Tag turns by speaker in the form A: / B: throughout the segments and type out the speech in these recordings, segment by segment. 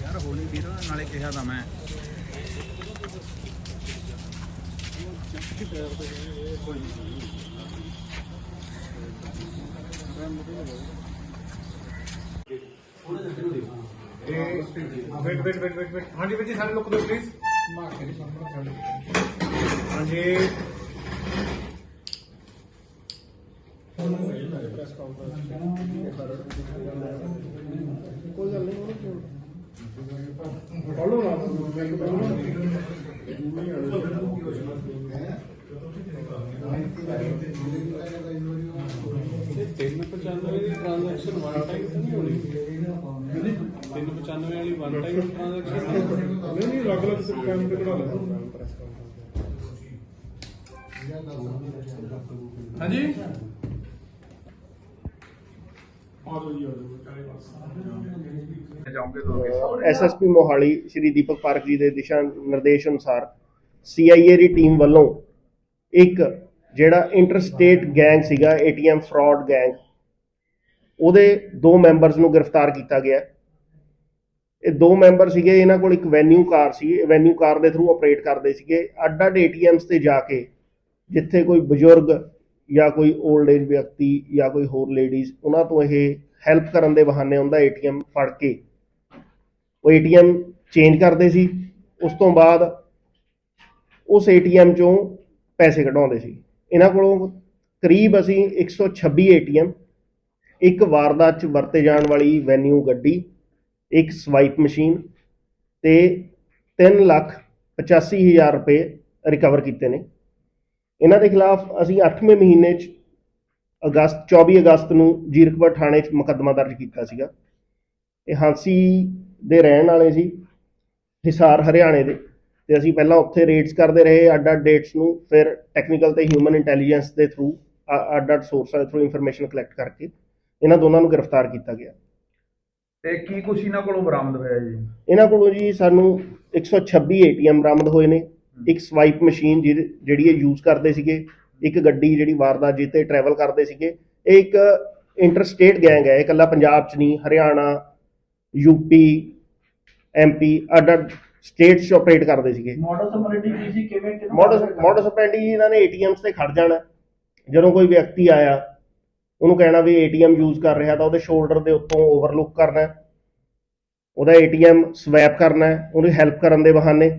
A: ਯਾਰ ਹੋਲੀ ਵੀਰ ਨਾਲੇ ਕਿਹਾ ਤਾਂ ਮੈਂ
B: wait wait wait wait wait ਹਾਂਜੀ ਵੀਰ ਜੀ ਸਾਰੇ ਲੋਕ ਦੋ ਪਲੀਜ਼ ਹਾਂਜੀ। ਕੋਈ ਗੱਲ ਨਹੀਂ ਫੋਲੋ ਨਾ
C: ਤਿੰਨ 95 ਦੀ ਟ੍ਰਾਂਜੈਕਸ਼ਨ ਵਨ ਟਾਈਮ ਤਾਂ ਨਹੀਂ ਹੋਣੀ। 395 ਵਾਲੀ ਵਨ ਟਾਈਮ ਟ੍ਰਾਂਜੈਕਸ਼ਨ
B: ਨਹੀਂ ਨਹੀਂ ਅਲੱਗ ਅਲੱਗ ਟਾਈਮ ਤੇ ਕਢਾ ਲੈਣਾ ਹਾਂਜੀ?
D: ਐਸਐਸਪੀ ਮੋਹਾਲੀ ਸ਼੍ਰੀ ਦੀਪਕ ਪਾਰਕ ਜੀ ਦੇ ਦਿਸ਼ਾ ਨਿਰਦੇਸ਼ ਅਨੁਸਾਰ ਸੀਆਈਏ ਦੀ ਟੀਮ ਵੱਲੋਂ ਇੱਕ ਜਿਹੜਾ ਇੰਟਰਸਟੇਟ ਗੈਂਗ ਸੀਗਾ ਏਟੀਐਮ ਫਰਾਡ ਗੈਂਗ ਉਹਦੇ ਦੋ ਮੈਂਬਰਸ ਨੂੰ ਗ੍ਰਿਫਤਾਰ ਕੀਤਾ ਗਿਆ। ਇਹ ਦੋ ਮੈਂਬਰ ਸੀਗੇ, ਇਹਨਾਂ ਕੋਲ ਇੱਕ ਵੈਨਿਊ ਕਾਰ ਸੀ, ਇਹ ਵੈਨਿਊ ਕਾਰ ਦੇ ਥਰੂ ਆਪਰੇਟ ਕਰਦੇ ਸੀਗੇ। ਅੱਡ ਅੱਡ ਏਟੀਐਮਸ ਤੇ ਜਾ ਕੇ, ਜਿੱਥੇ ਕੋਈ ਬਜ਼ੁਰਗ ਜਾਂ ਕੋਈ 올ਡ ਏਜ ਵਿਅਕਤੀ ਜਾਂ ਕੋਈ ਹੋਰ ਲੇਡੀਜ਼ ਉਹਨਾਂ ਤੋਂ ਇਹ ਹੈਲਪ ਕਰਨ ਦੇ ਬਹਾਨੇ ਉਹਦਾ ਏਟੀਐਮ ਫੜ ਕੇ। ਉਹ ਏਟੀਐਮ ਚੇਂਜ ਕਰਦੇ ਸੀ। ਉਸ ਤੋਂ ਬਾਅਦ ਉਸ ਏਟੀਐਮ ਚੋਂ ਪੈਸੇ ਕਢਾਉਂਦੇ ਸੀ। ਇਹਨਾਂ ਕੋਲੋਂ ਕਰੀਬ ਅਸੀਂ 126 ਏਟੀਐਮ, ਇੱਕ ਵਾਰਦਾਤ ਚ ਵਰਤੇ ਜਾਣ ਵਾਲੀ ਵੈਨਿਊ ਗੱਡੀ ਇੱਕ ਸਵਾਈਪ ਮਸ਼ੀਨ ਤੇ 3 ਲੱਖ 85 ਹਜ਼ਾਰ ਰੁਪਏ ਰਿਕਵਰ ਕੀਤੇ ਨੇ। ਇਹਨਾਂ ਦੇ ਖਿਲਾਫ ਅਸੀਂ 8ਵੇਂ ਮਹੀਨੇ ਚ ਅਗਸਤ 24 ਅਗਸਤ ਨੂੰ ਜੀਰਕਪੁਰ ਥਾਣੇ 'ਚ ਮੁਕੱਦਮਾ ਦਰਜ ਕੀਤਾ ਸੀਗਾ। ਇਹ ਹਾਂਸੀ ਦੇ ਰਹਿਣ ਵਾਲੇ ਸੀ, ਹਿਸਾਰ ਹਰਿਆਣੇ ਦੇ। ਤੇ ਅਸੀਂ ਪਹਿਲਾਂ ਉੱਥੇ ਰੇਟਸ ਕਰਦੇ ਰਹੇ ਅੱਡ ਅੱਡ ਡੇਟਸ ਨੂੰ, ਫਿਰ ਟੈਕਨੀਕਲ ਤੇ ਹਿਊਮਨ ਇੰਟੈਲੀਜੈਂਸ ਦੇ ਥਰੂ ਅੱਡ ਅੱਡ ਸੋਰਸਾਂ ਦੇ ਥਰੂ ਇਨਫੋਰਮੇਸ਼ਨ ਕਲੈਕਟ ਕਰਕੇ ਇਹਨਾਂ ਦੋਨਾਂ ਨੂੰ ਗ੍ਰਿਫਤਾਰ ਕੀਤਾ ਗਿਆ।
A: ਤੇ ਕੀ ਕੁਛ ਇਹਨਾਂ ਕੋਲੋਂ ਬਰਾਮਦ ਹੋਇਆ ਜੀ?
D: ਇਹਨਾਂ ਕੋਲੋਂ ਜੀ ਸਾਨੂੰ 126 ਏਟੀਐਮ ਬਰਾਮਦ ਹੋਏ ਨੇ। ਇੱਕ ਸਵਾਈਪ ਮਸ਼ੀਨ ਜਿਹੜੀ ਇਹ ਯੂਜ਼ ਕਰਦੇ ਸੀਗੇ। ਇੱਕ ਗੱਡੀ ਜਿਹੜੀ ਵਾਰਦਾਤ ਜਿੱਤੇ ਟਰੈਵਲ ਕਰਦੇ ਸੀਗੇ। ਇਹ ਇੱਕ ਇੰਟਰਸਟੇਟ ਗੈਂਗ ਹੈ। ਇਕੱਲਾ ਪੰਜਾਬ 'ਚ ਨਹੀਂ ਹਰਿਆਣਾ ਯੂਪੀ ਐਮਪੀ ਅੱਡ ਅੱਡ ਸਟੇਟਸ 'ਚ ਆਪਰੇਟ ਕਰਦੇ ਸੀਗੇ।
E: ਮਾਡਲ ਸਮਰਿਟੀ ਕੀ ਸੀ? ਕਿਵੇਂ
D: ਮੋਡਸ ਮੋਡਸ ਆਪਰੈਂਡੀ ਇਹਨਾਂ ਨੇ ਏਟੀਐਮਸ ਤੇ ਖੜ ਜਾਣਾ। ਜਦੋਂ ਕੋਈ ਵਿਅਕਤੀ ਆਇਆ ਉਹਨੂੰ ਕਹਿਣਾ ਵੀ ਏਟੀਐਮ ਯੂਜ਼ ਕਰ ਰਿਹਾ ਤਾਂ ਉਹਦੇ ਸ਼ੋਲਡਰ ਦੇ ਉੱਤੋਂ ਓਵਰਲੁੱਕ ਕਰਨਾ ਹੈ। ਉਹਦਾ ਏਟੀਐਮ ਸਵੈਪ ਕਰਨਾ ਹੈ, ਉਹਨੂੰ ਹੈਲਪ ਕਰਨ ਦੇ ਬਹਾਨੇ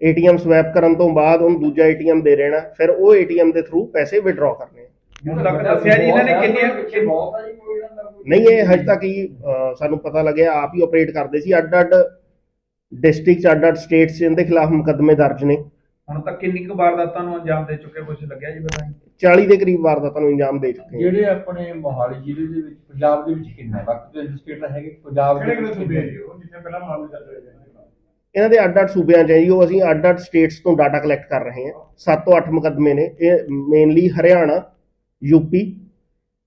D: ਏਟੀਐਮ ਸਵੈਪ ਕਰਨ ਤੋਂ ਬਾਅਦ ਉਹਨੂੰ ਦੂਜਾ ਏਟੀਐਮ ਦੇ ਦੇਣਾ ਫਿਰ ਉਹ ਏਟੀਐਮ ਦੇ ਥਰੂ ਪੈਸੇ ਵਿਡਰਾਅ ਕਰਨੇ ਆ।
A: ਹੁਣ ਤੱਕ ਦੱਸਿਆ ਜੀ ਇਹਨਾਂ ਨੇ ਕਿੰਨੀਆਂ
E: ਪਿੱਛੇ ਬਹੁਤ ਆ ਜੀ ਕੋਈ ਇਹਨਾਂ ਦਾ ਕੋਈ
D: ਨਹੀਂ ਇਹ ਹਜੇ ਤੱਕ ਹੀ ਸਾਨੂੰ ਪਤਾ ਲੱਗਿਆ ਆਪ ਹੀ ਆਪਰੇਟ ਕਰਦੇ ਸੀ ਅੱਡ ਅੱਡ ਡਿਸਟ੍ਰਿਕਟ ਅੱਡ ਅੱਡ ਸਟੇਟਸ ਇਹਦੇ ਖਿਲਾਫ ਮੁਕੱਦਮੇ ਦਰਜ ਨੇ
A: ਹੁਣ ਤੱਕ ਕਿੰਨੀ ਕੁ ਵਾਰਦਾਤਾਂ ਨੂੰ ਅੰਜਾਮ ਦੇ ਚੁੱਕੇ ਕੁਛ ਲੱਗਿਆ ਜੀ ਪਤਾ ਨਹੀਂ
D: 40 ਦੇ ਕਰੀਬ ਵਾਰਦਾਤਾਂ ਨੂੰ ਅੰਜਾਮ ਦੇ ਚੁੱਕੇ ਹਾਂ।
F: ਜਿਹੜੇ ਆਪਣੇ ਮੋਹਾਲੀ ਜ਼ਿਲ੍ਹੇ ਦੇ ਵਿੱਚ ਪੰਜਾਬ ਦੇ ਵਿੱਚ ਕਿੰਨਾ ਹੈ? ਬਾਕੀ ਦੇ ਸਟੇਟ ਹੈਗੇ ਪੰਜਾਬ ਦੇ
B: ਕਿਹੜੇ ਕਿਹੜੇ ਸੂਬੇ ਜੀ ਉਹ ਜਿੱਥੇ ਪਹਿਲਾਂ ਮਾਮਲੇ ਚੱਲ ਰਹੇ ਨੇ
D: ਇਹਨਾਂ ਦੇ ਅੱਡ-ਅੱਡ ਸੂਬਿਆਂ 'ਚ ਹੈ ਜੀ ਉਹ ਅਸੀਂ ਅੱਡ-ਅੱਡ ਸਟੇਟਸ ਤੋਂ ਡਾਟਾ ਕਲੈਕਟ ਕਰ ਰਹੇ ਹਾਂ। 7 ਤੋਂ 8 ਮੁਕੱਦਮੇ ਨੇ ਇਹ ਮੇਨਲੀ ਹਰਿਆਣਾ ਯੂਪੀ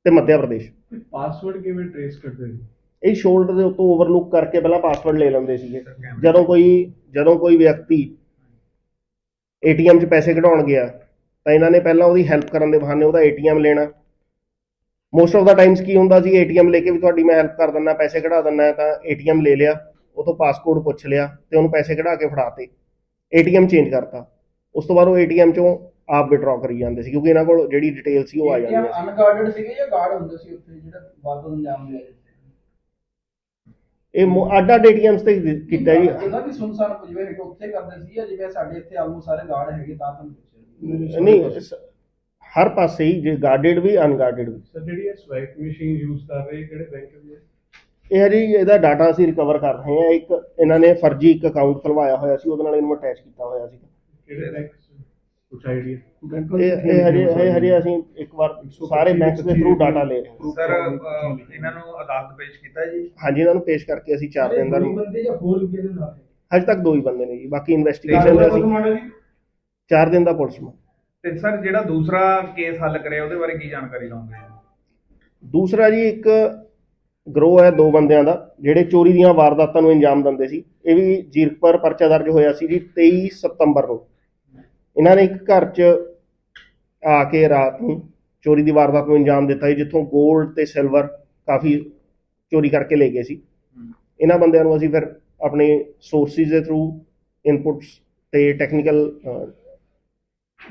D: ਤੇ ਮੱਧ ਪ੍ਰਦੇਸ਼।
C: ਪਾਸਵਰਡ ਕਿਵੇਂ ਟ੍ਰੇਸ ਕਰਦੇ ਨੇ
D: ਇਹ ਸ਼ੋਲਡਰ ਦੇ ਉੱਤੋਂ ਓਵਰਲੁੱਕ ਕਰਕੇ ਪਹਿਲਾਂ ਪਾਸਵਰਡ ਲੈ ਲੈਂਦੇ ਸੀਗੇ। ਜਦੋਂ ਕੋਈ ਜਦੋਂ ਕੋਈ ਵਿਅਕਤੀ ਏਟੀਐਮ 'ਚ ਪੈਸੇ ਕਢਾਉਣ ਗਿਆ ਤਾਂ ਇਹਨਾਂ ਨੇ ਪਹਿਲਾਂ ਉਹਦੀ ਹੈਲਪ ਕਰਨ ਦੇ ਬਹਾਨੇ ਉਹਦਾ ਏਟੀਐਮ ਲੈਣਾ। ਮੋਸਟ ਆਫ ਦਾ ਟਾਈਮਸ ਕੀ ਹੁੰਦਾ ਸੀ ਏਟੀਐਮ ਲੈ ਕੇ ਵੀ ਤੁਹਾਡੀ ਮੈਂ ਹੈਲਪ ਕਰ ਦਿੰਦਾ ਪੈਸੇ ਕਢਾ ਦਿੰਦਾ ਤਾਂ ਏਟੀਐਮ ਲੈ ਲਿਆ ਉਹ ਤੋਂ ਪਾਸਕੋਡ ਪੁੱਛ ਲਿਆ ਤੇ ਉਹਨੂੰ ਪੈਸੇ ਕਢਾ ਕੇ ਫੜਾਤੇ। ਏਟੀਐਮ ਚੇਂਜ ਕਰਤਾ। ਉਸ ਤੋਂ ਬਾਅਦ ਉਹ ਏਟੀਐਮ ਚੋਂ ਆਪ ਵਿਡਰਾਅ ਕਰੀ ਜਾਂਦੇ ਸੀ ਕਿਉਂਕਿ ਇਹਨਾਂ ਕੋਲ ਜਿਹੜੀ ਡਿਟੇਲ ਸੀ ਉਹ ਆ ਜਾਂਦੀ ਸੀ।
E: ਅਨਗਾਰਡਡ ਸੀਗੇ ਜਾਂ ਗਾਰਡ ਹੁੰਦੇ ਸੀ ਉੱਥੇ ਜਿਹੜਾ ਵਾਦੋਂ ਅੰਜਾਮ ਲਿਆ
D: ਇਹ ਮੋ- ਅੱਡ-ਅੱਡ ਏਟੀਐਮਸ ਤੇ ਕੀਤਾ ਜੀ।
E: ਇਹਦਾ ਵੀ ਸੁਨਸਾਨ ਕੁਝ ਵੇ ਹੈਗੇ ਉੱਥੇ ਕਰਦੇ ਸੀ ਜਿਵੇਂ ਸਾਡੇ ਇੱਥੇ ਆਲਮੋ ਸਾਰੇ ਗਾਰਡ ਹੈਗੇ ਤਾਂ ਤੁਹਾਨੂੰ
D: ਨਹੀਂ ਸ- ਹਰ ਪਾਸੇ ਹੀ ਜੇ ਗਾਰਡਡ ਵੀ ਅਨਗਾਰਡਡ ਵੀ।
C: ਸਰ ਜਿਹੜੀ ਇਹ ਸਵਾਈਪ ਮਸ਼ੀਨ ਯੂਜ਼ ਕਰ ਰਹੇ ਕਿਹੜੇ ਬੈਂਕ ਦੀ ਹੈ?
D: ਇਹ ਹੈ ਜੀ ਇਹਦਾ ਡਾਟਾ ਅਸੀਂ ਰਿਕਵਰ ਕਰ ਰਹੇ ਹਾਂ। ਇੱਕ ਇਹਨਾਂ ਨੇ ਫਰਜ਼ੀ ਇੱਕ ਅਕਾਊਂਟ ਖੁਲਵਾਇਆ ਹੋਇਆ ਸੀ ਉਹਦੇ ਨਾਲ ਇਹਨੂੰ ਅਟੈਚ ਕੀਤਾ ਹੋਇਆ ਸੀ।
C: ਕਿਹੜੇ ਬੈਂਕ ਕੁਝ ਆਈਡੀਆ
D: ਇਹ ਇਹ ਹਜੇ ਇਹ ਹਜੇ ਅਸੀਂ ਇੱਕ ਵਾਰ ਸਾਰੇ ਬੈਂਕਸ ਦੇ ਥਰੂ ਡਾਟਾ ਲੈ ਰਹੇ ਹਾਂ।
A: ਸਰ ਅਹ, ਇਹਨਾਂ ਨੂੰ ਅਦਾਲਤ ਪੇਸ਼ ਕੀਤਾ ਜੀ?
D: ਹਾਂਜੀ ਇਹਨਾਂ ਨੂੰ ਪੇਸ਼ ਕਰਕੇ ਅਸੀਂ 4 ਦਿਨ ਦਾ
E: ਬੰਦੇ ਜਾਂ ਹੋਰ ਵੀ ਕਿਹਦੇ ਨਾਲ?
D: ਹਜੇ ਤੱਕ ਦੋ ਹੀ ਬੰਦੇ ਨੇ ਜੀ ਬਾਕੀ ਇਨਵੈਸਟੀਗੇਸ਼ਨ ਦਾ ਅਸੀਂ
B: ਮਾਡਲ ਜੀ।
D: 4 ਦਿਨ ਦਾ ਪੁਲਿਸ ਨੂੰ
A: ਤੇ ਸਰ ਜਿਹੜਾ ਦੂਸਰਾ ਕੇਸ ਹੱਲ ਕਰਿਆ ਉਹਦੇ ਬਾਰੇ ਕੀ ਜਾਣਕਾਰੀ ਲਓਗੇ
D: ਦੂਸਰਾ ਜੀ ਇੱਕ ਗਰੋਹ ਹੈ ਦੋ ਬੰਦਿਆਂ ਦਾ ਜਿਹੜੇ ਚੋਰੀ ਦੀਆਂ ਵਾਰਦਾਤਾਂ ਨੂੰ ਅੰਜਾਮ ਦਿੰਦੇ ਸੀ। ਇਹ ਵੀ ਜੀਰਕਪੁਰ ਪਰਚਾ ਦਰਜ ਹੋਇਆ ਸੀ ਜੀ 23 ਸਤੰਬਰ ਨੂੰ। ਇਹਨਾਂ ਨੇ ਇੱਕ ਘਰ 'ਚ ਆ ਕੇ ਰਾਤ ਨੂੰ ਚੋਰੀ ਦੀ ਵਾਰਦਾਤ ਨੂੰ ਅੰਜਾਮ ਦਿੱਤਾ ਸੀ ਜਿੱਥੋਂ 골ਡ ਤੇ ਸਿਲਵਰ ਕਾਫੀ ਚੋਰੀ ਕਰਕੇ ਲੈ ਗਏ ਸੀ। ਇਹਨਾਂ ਬੰਦਿਆਂ ਨੂੰ ਅਸੀਂ ਫਿਰ ਆਪਣੇ ਸੋਰਸਿਸ ਦੇ ਥਰੂ ਇਨਪੁਟਸ ਤੇ ਟੈਕਨੀਕਲ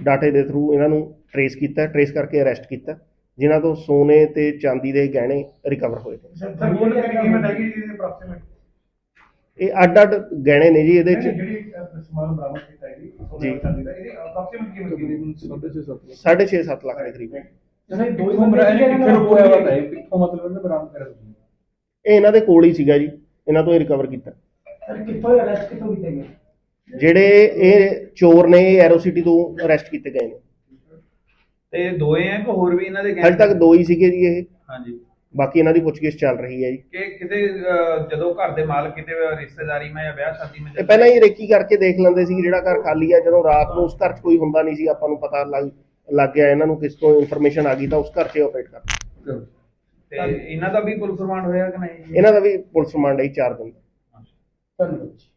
D: ਡਾਟੇ ਦੇ ਥਰੂ ਇਹਨਾਂ ਨੂੰ ਟਰੇਸ ਕੀਤਾ ਟਰੇਸ ਕਰਕੇ ਅਰੈਸਟ ਕੀਤਾ ਜਿਨ੍ਹਾਂ ਤੋਂ ਸੋਨੇ ਤੇ ਚਾਂਦੀ ਦੇ ਗਹਿਣੇ ਰਿਕਵਰ ਹੋਏ ਨੇ।
B: ਸਰ ਗੋਲਡ ਕਿੰਨੀ ਕੀਮਤ ਹੈਗੀ ਜੀ ਅਪਰੋਕਸੀਮੇਟ
D: ਇਹ ਅੱਡ ਅੱਡ ਗਹਿਣੇ ਨੇ ਜੀ ਇਹਦੇ 'ਚ।
B: ਜਿਹੜੀ ਸਮਾਨ ਬਰਾਮਦ ਕੀਤਾ ਹੈ ਜੀ
D: ਜੀ।
B: ਸੋਨੇ ਚਾਂਦੀ ਦਾ ਇਹਦੀ ਅਪਰੋਕਸੀਮੇਟ ਕੀਮਤ ਕਿੰਨੀ
C: ਤਕਰੀਬਨ 6.5 ਲੱਖ
D: 6.5 ਲੱਖ ਦੇ ਕਰੀਬ। ਇਹ
E: ਜਿਹੜੇ ਦੋ ਹੀ
F: ਕਿੱਥੋਂ
E: ਬੰਦੇ
F: ਬਰਾਮਦ
E: ਸੀਗੇ
F: ਕਿੱਥੇ
E: ਇਹਨਾਂ
F: ਰੁਕਿਆ
E: ਦਾ
F: ਹੋਇਆ? ਹੈ ਕਿੱਥੋਂ ਮਤਲਬ ਇਹਨੇ ਬਰਾਮਦ ਕਰਿਆ ਤੁਸੀਂ?
D: ਇਹਨਾਂ ਦੇ ਕੋਲ ਹੀ ਸੀਗਾ ਜੀ ਇਹਨਾਂ ਤੋਂ ਹੀ ਰਿਕਵਰ ਕੀਤਾ।
E: ਸਰ ਕਿੱਥੋਂ ਅਰੈਸਟ ਕਿੱਥੋਂ ਕੀਤੇ ਗਏ?
D: ਜਿਹੜੇ ਇਹ ਚੋਰ ਨੇ ਇਹ ਐਰੋ ਸਿਟੀ ਤੋਂ ਅਰੈਸਟ ਕੀਤੇ ਗਏ ਨੇ।
A: ਤੇ ਦੋਏ ਆ ਕਿ ਹੋਰ ਵੀ ਇਹਨਾਂ ਦੇ gang
D: ਹਾਲੇ ਤੱਕ ਦੋ ਹੀ ਸੀਗੇ ਜੀ ਇਹ।
A: ਹਾਂਜੀ।
D: ਬਾਕੀ ਇਹਨਾਂ ਦੀ ਪੁੱਛਗਿੱਛ ਚੱਲ ਰਹੀ ਹੈ ਜੀ।
A: ਕਿ ਕਿਤੇ ਅਹ, ਜਦੋਂ ਘਰ ਦੇ ਮਾਲਕ ਕਿਤੇ ਰਿਸ਼ਤੇਦਾਰੀ ਮੈਂ ਜਾਂ ਵਿਆਹ ਸ਼ਾਦੀ ਮੈਂ
D: ਇਹ ਪਹਿਲਾਂ ਹੀ ਰੇਕੀ ਕਰਕੇ ਦੇਖ ਲੈਂਦੇ ਸੀ ਕਿ ਜਿਹੜਾ ਘਰ ਖਾਲੀ ਆ ਜਦੋਂ ਰਾਤ ਨੂੰ ਉਸ ਘਰ 'ਚ ਕੋਈ ਹੁੰਦਾ ਨਹੀਂ ਸੀ ਆਪਾਂ ਨੂੰ ਪਤਾ ਲੱਗ ਲੱਗ ਗਿਆ ਇਹਨਾਂ ਨੂੰ ਕਿਸ ਤੋਂ ਇਨਫੋਰਮੇਸ਼ਨ ਆ ਗਈ ਤਾਂ ਉਸ ਘਰ 'ਚ ਆਪਰੇਟ ਕਰ
A: ਤੇ ਇਹਨਾਂ ਦਾ ਵੀ ਪੁਲਿਸ ਰਿਮਾਂਡ ਹੋਇਆ ਕਿ ਨਹੀਂ?
D: ਇਹਨਾਂ ਦਾ ਵੀ ਪੁਲਿਸ ਰਿਮਾਂਡ ਹੈ 4 ਦਿਨ ਦਾ।
E: ਧੰਨਵਾਦ ਜੀ।